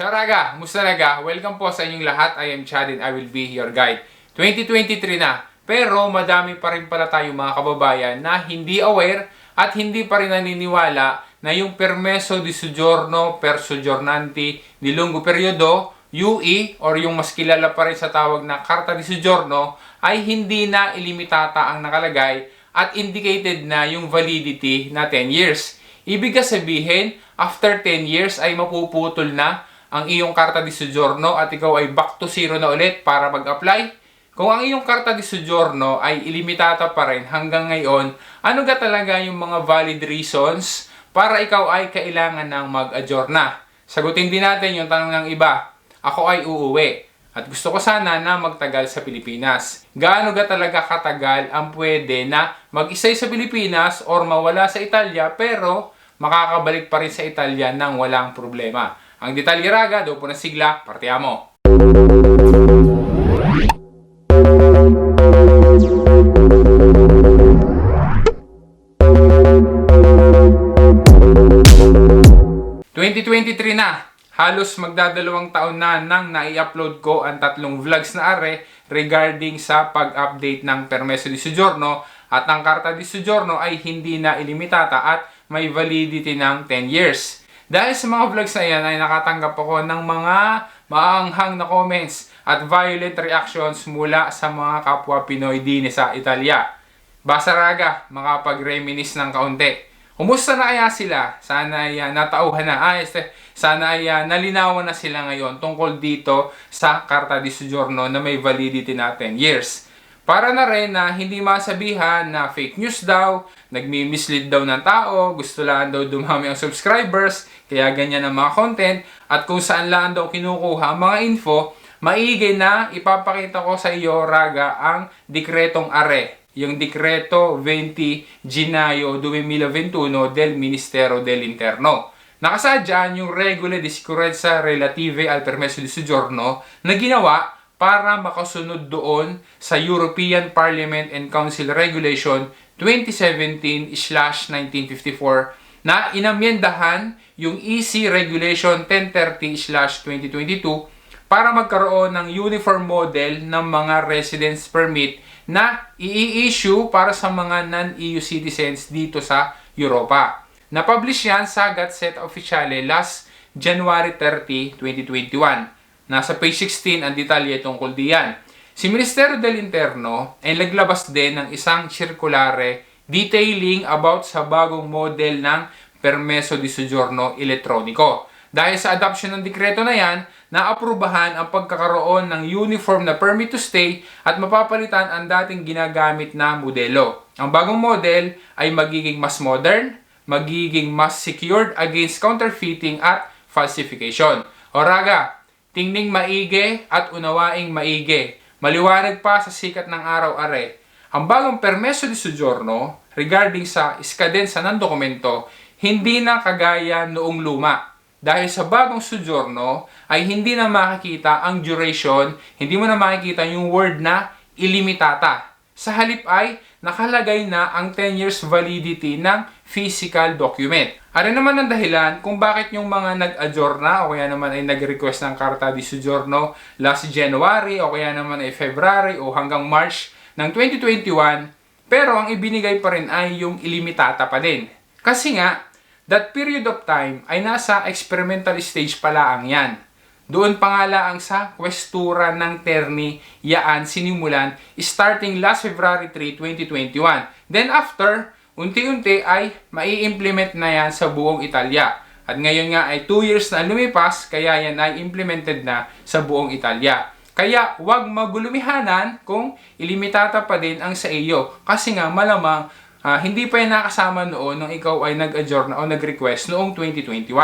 Charaga, musta naga? Welcome po sa inyong lahat. I am Chad and I will be your guide. 2023 na, pero madami pa rin pala tayong mga kababayan na hindi aware at hindi pa rin naniniwala na yung permeso di soggiorno per soggiornanti di lungo periodo, UE, or yung mas kilala pa rin sa tawag na Carta di Soggiorno, ay hindi na ilimitata ang nakalagay at indicated na yung validity na 10 years. Ibig sabihin, after 10 years ay mapuputol na ang iyong karta di soggiorno at ikaw ay back to zero na ulit para mag-apply? Kung ang iyong karta di soggiorno ay ilimitata pa rin hanggang ngayon, ano ga talaga yung mga valid reasons para ikaw ay kailangan ng mag-adjorna? Sagutin din natin yung tanong ng iba. Ako ay uuwi at gusto ko sana na magtagal sa Pilipinas. Gaano ga talaga katagal ang pwede na mag-isay sa Pilipinas or mawala sa Italia pero makakabalik pa rin sa Italia nang walang problema? Ang detalye raga, dopo na sigla, partiamo! ...2023 na! Halos magdadalawang taon na nang nai-upload ko ang tatlong vlogs na are regarding sa pag-update ng Permeso di Soggiorno at ang Karta di Soggiorno ay hindi na ilimitata at may validity ng 10 years. Dahil sa mga vlogs na yan ay nakatanggap ako ng mga maanghang na comments at violent reactions mula sa mga kapwa Pinoy din sa Italia. Basa raga, makapag-reminis ng kaunti. Kumusta na kaya sila? Sana ay uh, natauhan na. Ah, este, sana ay uh, nalinawan na sila ngayon tungkol dito sa Carta di Soggiorno na may validity na 10 years. Para na rin na hindi masabihan na fake news daw, nagmi-mislead daw ng tao, gusto lang daw dumami ang subscribers, kaya ganyan ang mga content, at kung saan lang daw kinukuha mga info, maigay na ipapakita ko sa iyo, Raga, ang dekretong are yung Dekreto 20 Ginayo 2021 del Ministero dell'Interno. Nakasadyan yung Regole di Sicurezza Relative al Permesso di Soggiorno na ginawa para makasunod doon sa European Parliament and Council Regulation 2017-1954 na inamyendahan yung EC Regulation 1030-2022 para magkaroon ng uniform model ng mga residence permit na i-issue para sa mga non-EU citizens dito sa Europa. Na-publish yan sa Gazette Officiale last January 30, 2021. Nasa page 16 ang detalye tungkol diyan. Si Ministerio del Interno ay naglabas din ng isang circulare detailing about sa bagong model ng permeso di soggiorno elektroniko. Dahil sa adoption ng dekreto na yan, naaprubahan ang pagkakaroon ng uniform na permit to stay at mapapalitan ang dating ginagamit na modelo. Ang bagong model ay magiging mas modern, magiging mas secured against counterfeiting at falsification. O raga, tingning maigi at unawaing maigi. Maliwanag pa sa sikat ng araw are. Ang bagong permeso di soggiorno regarding sa iskadensa ng dokumento hindi na kagaya noong luma. Dahil sa bagong soggiorno ay hindi na makikita ang duration, hindi mo na makikita yung word na ilimitata. Sa halip ay nakalagay na ang 10 years validity ng physical document. Ano naman ang dahilan kung bakit yung mga nag-adjourna o kaya naman ay nag-request ng Carta di Soggiorno last January o kaya naman ay February o hanggang March ng 2021 pero ang ibinigay pa rin ay yung ilimitata pa din. Kasi nga, that period of time ay nasa experimental stage pa lang yan. Doon pa nga lang sa kwestura ng Terni yaan sinimulan starting last February 3, 2021. Then after, unti-unti ay mai-implement na yan sa buong Italia. At ngayon nga ay 2 years na lumipas, kaya yan ay implemented na sa buong Italia. Kaya huwag magulumihanan kung ilimitata pa din ang sa iyo. Kasi nga malamang uh, hindi pa yan nakasama noon nung ikaw ay nag-adjourn o nag-request noong 2021.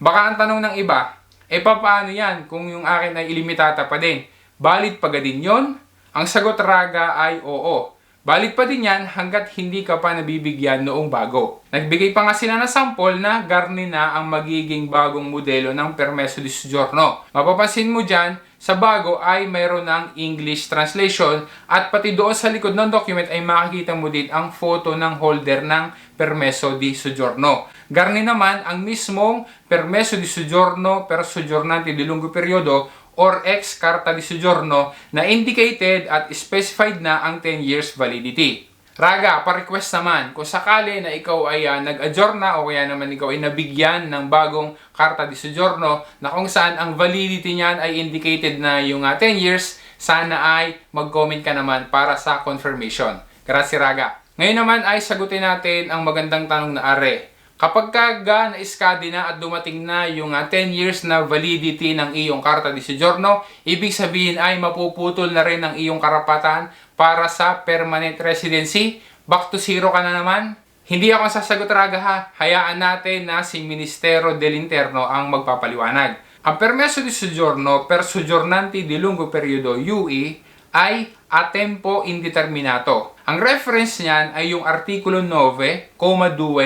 Baka ang tanong ng iba, eh paano yan kung yung akin ay ilimitata pa din? Valid pa din yon? Ang sagot raga ay oo. Valid pa din yan hanggat hindi ka pa nabibigyan noong bago. Nagbigay pa nga sila ng sample na garni na ang magiging bagong modelo ng Permeso di Soggiorno. Mapapansin mo dyan, sa bago ay mayroon ng English translation at pati doon sa likod ng document ay makikita mo din ang photo ng holder ng Permeso di Soggiorno. Garni naman ang mismong permesso di soggiorno per soggiornanti di lungo periodo or ex carta di soggiorno na indicated at specified na ang 10 years validity. Raga, pa-request naman, kung sakali na ikaw ay uh, nag-adjourna o kaya naman ikaw ay nabigyan ng bagong karta di soggiorno na kung saan ang validity niyan ay indicated na yung uh, 10 years, sana ay mag-comment ka naman para sa confirmation. Grazie Raga. Ngayon naman ay sagutin natin ang magandang tanong na are. Kapag ka ga na-iskadi na at dumating na yung uh, 10 years na validity ng iyong karta di soggiorno, ibig sabihin ay mapuputol na rin ang iyong karapatan para sa permanent residency. Back to zero ka na naman. Hindi ako sasagot raga ha. Hayaan natin na si Ministero del Interno ang magpapaliwanag. Ang permesso di soggiorno per soggiornanti di lungo periodo UE ay a tempo indeterminato. Ang reference niyan ay yung Artikulo 9,2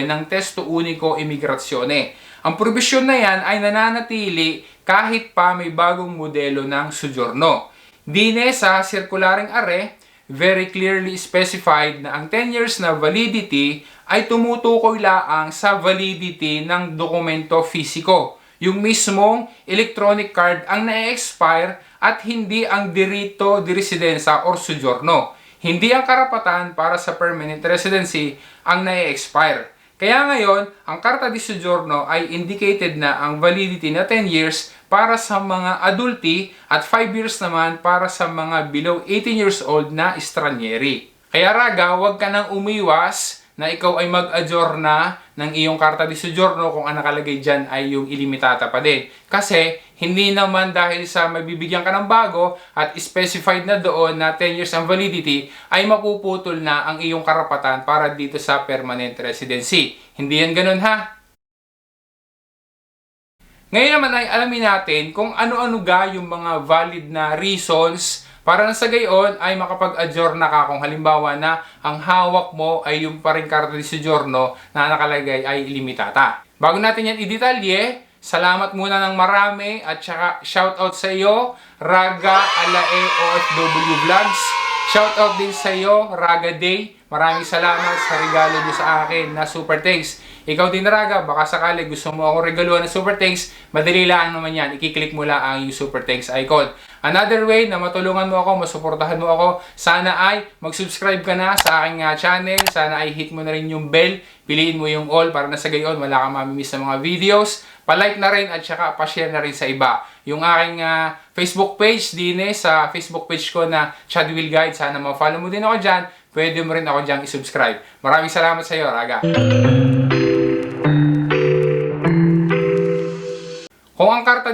ng Testo Unico Immigrazione. Ang probisyon na yan ay nananatili kahit pa may bagong modelo ng soggiorno. Dine sa circularing are, very clearly specified na ang 10 years na validity ay tumutukoy laang sa validity ng dokumento fisiko. Yung mismong electronic card ang na-expire at hindi ang dirito di residenza or soggiorno. Hindi ang karapatan para sa permanent residency ang na-expire. Kaya ngayon, ang Karta di Soggiorno ay indicated na ang validity na 10 years para sa mga adulti at 5 years naman para sa mga below 18 years old na estranyeri. Kaya raga, huwag ka nang umiwas na ikaw ay mag-adjourn na ng iyong karta di soggiorno kung ang nakalagay dyan ay yung ilimitata pa din. Kasi hindi naman dahil sa mabibigyan ka ng bago at specified na doon na 10 years ang validity ay mapuputol na ang iyong karapatan para dito sa permanent residency. Hindi yan ganun ha. Ngayon naman ay alamin natin kung ano-ano ga yung mga valid na reasons para na sa gayon ay makapag-adjourn na ka kung halimbawa na ang hawak mo ay yung paring karta di soggiorno na nakalagay ay limitata. Bago natin yan i-detalye, salamat muna ng marami at saka shoutout sa iyo, Raga Alae OFW Vlogs. Shoutout din sa iyo, Raga Day. Maraming salamat sa regalo niyo sa akin na super thanks. Ikaw din Raga, baka sakali gusto mo ako regaluhan ng super thanks, madali lang naman yan. I-click mo lang ang yung super thanks icon. Another way na matulungan mo ako, masuportahan mo ako, sana ay mag-subscribe ka na sa aking uh, channel. Sana ay hit mo na rin yung bell. Piliin mo yung all para na sa gayon wala kang mamimiss sa mga videos. Pa-like na rin at saka pa-share na rin sa iba. Yung aking uh, Facebook page din eh, sa Facebook page ko na Chad Will Guide. Sana ma-follow mo din ako dyan. Pwede mo rin ako dyan i-subscribe. Maraming salamat sa iyo, Raga.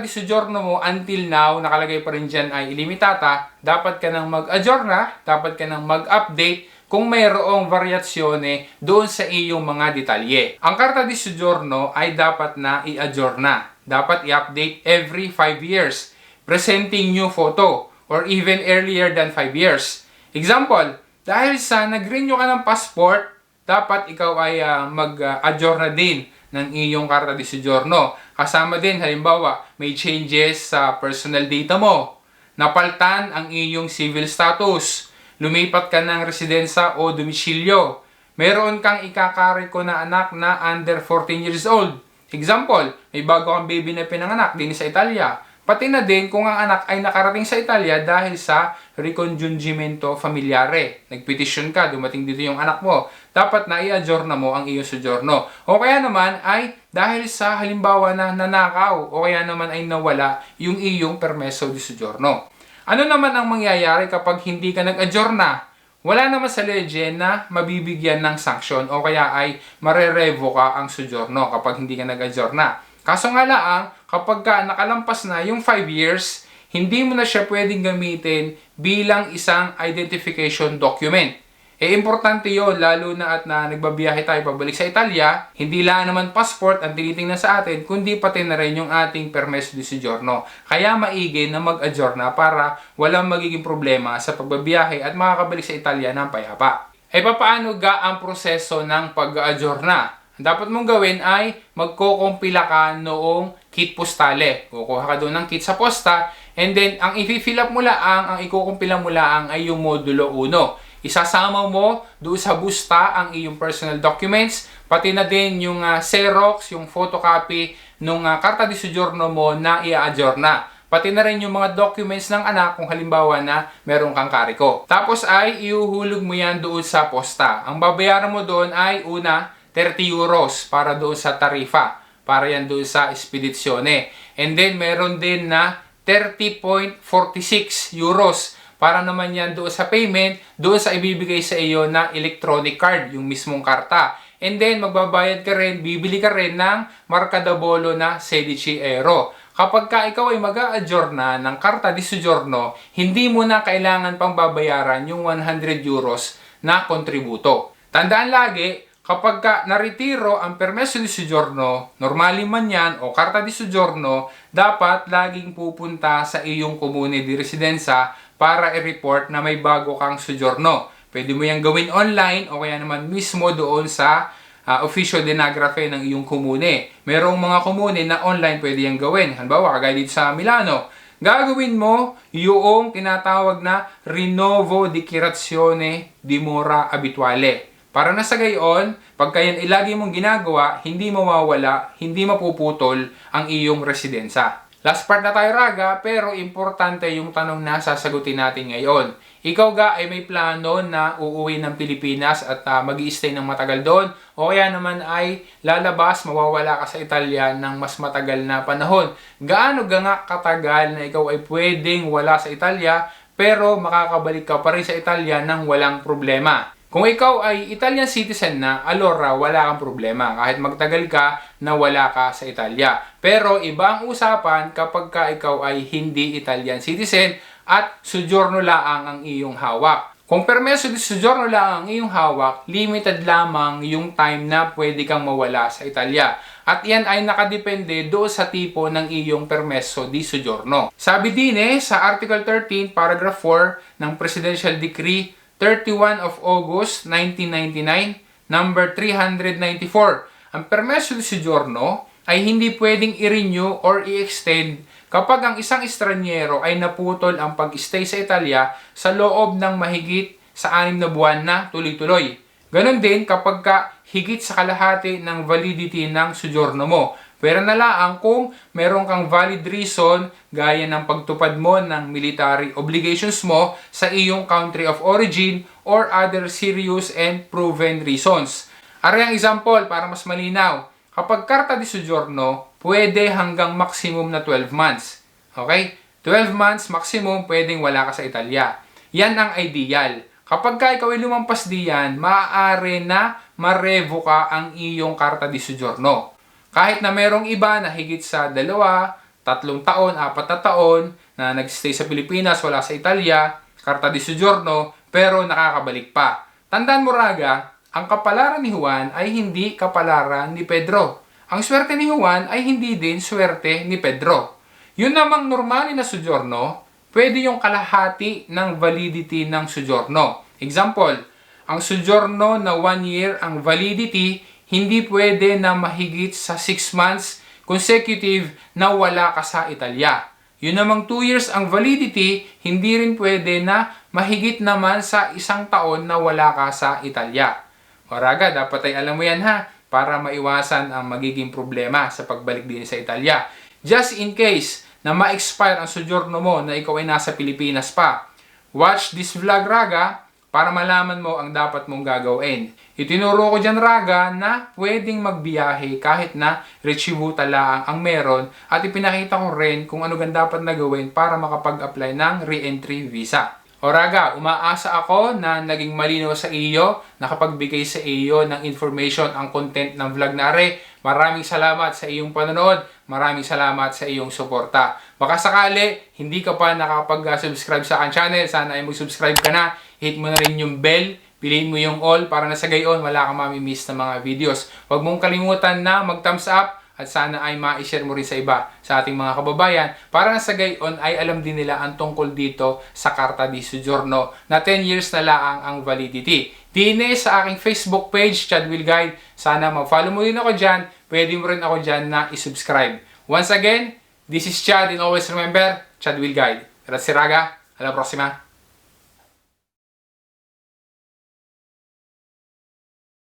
Di soggiorno mo until now, nakalagay pa rin dyan ay ilimitata, dapat ka nang mag-adjourna, dapat ka nang mag-update kung mayroong variasyone doon sa iyong mga detalye. Ang karta di soggiorno ay dapat na i-adjourna. Dapat i-update every 5 years, presenting new photo, or even earlier than 5 years. Example, dahil sa nag-renew ka ng passport, dapat ikaw ay uh, mag-adjourna din ng iyong karta di soggiorno. Kasama din, halimbawa, may changes sa personal data mo. Napaltan ang iyong civil status. Lumipat ka ng residensa o domisilyo. Meron kang ikakariko na anak na under 14 years old. Example, may bago kang baby na pinanganak din sa Italia Pati na din kung ang anak ay nakarating sa Italia dahil sa recongiungimento familiare. Nagpetisyon ka, dumating dito yung anak mo. Dapat na i-adjourna mo ang iyong soggiorno. O kaya naman ay dahil sa halimbawa na nanakaw o kaya naman ay nawala yung iyong permeso di soggiorno. Ano naman ang mangyayari kapag hindi ka nag-adjourna? Wala naman sa legend na mabibigyan ng sanction o kaya ay marerevo ka ang soggiorno kapag hindi ka nag-adjourna. Kaso nga lang, kapag ka nakalampas na yung 5 years, hindi mo na siya pwedeng gamitin bilang isang identification document. Eh, importante yon lalo na at na nagbabiyahe tayo pabalik sa Italia, hindi lang naman passport ang tinitingnan sa atin, kundi pati na rin yung ating permesso di soggiorno. Kaya maigi na mag-adjourna para walang magiging problema sa pagbabiyahe at makakabalik sa Italia ng payapa. Eh, paano ga ang proseso ng pag-adjourna? Ang dapat mong gawin ay magkukumpila ka noong kit postale. Kukuha ka doon ng kit sa posta and then ang i-fill up mo laang, ang ikukumpila mo laang ay yung modulo 1. Isasama mo doon sa busta ang iyong personal documents, pati na din yung ah, Xerox, yung photocopy nung ah, karta di soggiorno mo na i-adjourna. Pati na rin yung mga documents ng anak kung halimbawa na meron kang kariko. Tapos ay iuhulog mo yan doon sa posta. Ang babayaran mo doon ay una 30 euros para doon sa tarifa. Para yan doon sa espedisyone. And then meron din na 30.46 euros para naman yan doon sa payment, doon sa ibibigay sa iyo na electronic card, yung mismong karta. And then, magbabayad ka rin, bibili ka rin ng marka da bolo na 16 euro. Kapag ka ikaw ay mag a na ng karta di soggiorno, hindi mo na kailangan pang babayaran yung 100 euros na kontributo. Tandaan lagi, kapag ka naretiro ang permeso di soggiorno, normali man yan o karta di soggiorno, dapat laging pupunta sa iyong komune di residenza para i-report na may bago kang soggiorno. Pwede mo yan gawin online o kaya naman mismo doon sa uh, official dinagrafe ng iyong komune. Merong mga komune na online pwede yan gawin. Halimbawa, kagaya dito sa Milano, gagawin mo yung tinatawag na Rinnovo Dichiarazione di Mora Abituale. Para na sa gayon, pagka yan ilagi mong ginagawa, hindi mawawala, hindi mapuputol ang iyong residensa. Last part na tayo raga, pero importante yung tanong na sasagutin natin ngayon. Ikaw ga ay may plano na uuwi ng Pilipinas at uh, mag stay ng matagal doon o kaya naman ay lalabas, mawawala ka sa Italia ng mas matagal na panahon. Gaano ga nga katagal na ikaw ay pwedeng wala sa Italia pero makakabalik ka pa rin sa Italia ng walang problema? Kung ikaw ay Italian citizen na, alora wala kang problema kahit magtagal ka na wala ka sa Italia. Pero iba ang usapan kapag ka ikaw ay hindi Italian citizen at sojorno laang ang iyong hawak. Kung permeso di sojorno lang ang iyong hawak, limited lamang yung time na pwede kang mawala sa Italia. At yan ay nakadepende do sa tipo ng iyong permeso di sojorno. Sabi din eh, sa Article 13, Paragraph 4 ng Presidential Decree 31 of August 1999, number 394. Ang permeso di soggiorno ay hindi pwedeng i-renew or i-extend kapag ang isang estranyero ay naputol ang pag-stay sa Italia sa loob ng mahigit sa anim na buwan na tuloy-tuloy. Ganon din kapag ka higit sa kalahati ng validity ng soggiorno mo. Pero na lang kung meron kang valid reason gaya ng pagtupad mo ng military obligations mo sa iyong country of origin or other serious and proven reasons. Ari ang example para mas malinaw. Kapag karta di soggiorno, pwede hanggang maximum na 12 months. Okay? 12 months maximum pwedeng wala ka sa Italia. Yan ang ideal. Kapag ka ikaw ay lumampas diyan, maaari na marevoka ang iyong karta di soggiorno. Kahit na merong iba na higit sa dalawa, tatlong taon, apat na taon na nagstay sa Pilipinas, wala sa Italia, karta di soggiorno, pero nakakabalik pa. Tandaan mo raga, ang kapalaran ni Juan ay hindi kapalaran ni Pedro. Ang swerte ni Juan ay hindi din swerte ni Pedro. Yun namang normal na soggiorno, pwede yung kalahati ng validity ng soggiorno. Example, ang soggiorno na 1 year ang validity hindi pwede na mahigit sa 6 months consecutive na wala ka sa Italia. Yun namang 2 years ang validity, hindi rin pwede na mahigit naman sa isang taon na wala ka sa Italia. Oraga, dapat ay alam mo yan ha, para maiwasan ang magiging problema sa pagbalik din sa Italia. Just in case na ma-expire ang sojorno mo na ikaw ay nasa Pilipinas pa. Watch this vlog, Raga, para malaman mo ang dapat mong gagawin. Itinuro ko dyan raga na pwedeng magbiyahe kahit na rechibuta lang ang meron at ipinakita ko rin kung ano gan dapat na gawin para makapag-apply ng re-entry visa. O raga, umaasa ako na naging malinaw sa iyo, nakapagbigay sa iyo ng information ang content ng vlog na are. Maraming salamat sa iyong panonood. Maraming salamat sa iyong suporta. Baka sakali, hindi ka pa nakapag-subscribe sa akin channel, sana ay mag-subscribe ka na. Hit mo na rin yung bell Piliin mo yung all para na sa gayon wala kang mamimiss na mga videos. Huwag mong kalimutan na mag-thumbs up at sana ay ma-share mo rin sa iba sa ating mga kababayan para na sa gayon ay alam din nila ang tungkol dito sa Carta di Soggiorno na 10 years na laang ang validity. Dine sa aking Facebook page, Chad Will Guide. Sana mag-follow mo din ako dyan. Pwede mo rin ako dyan na isubscribe. Once again, this is Chad and always remember, Chad Will Guide. Grazie raga, alla prossima!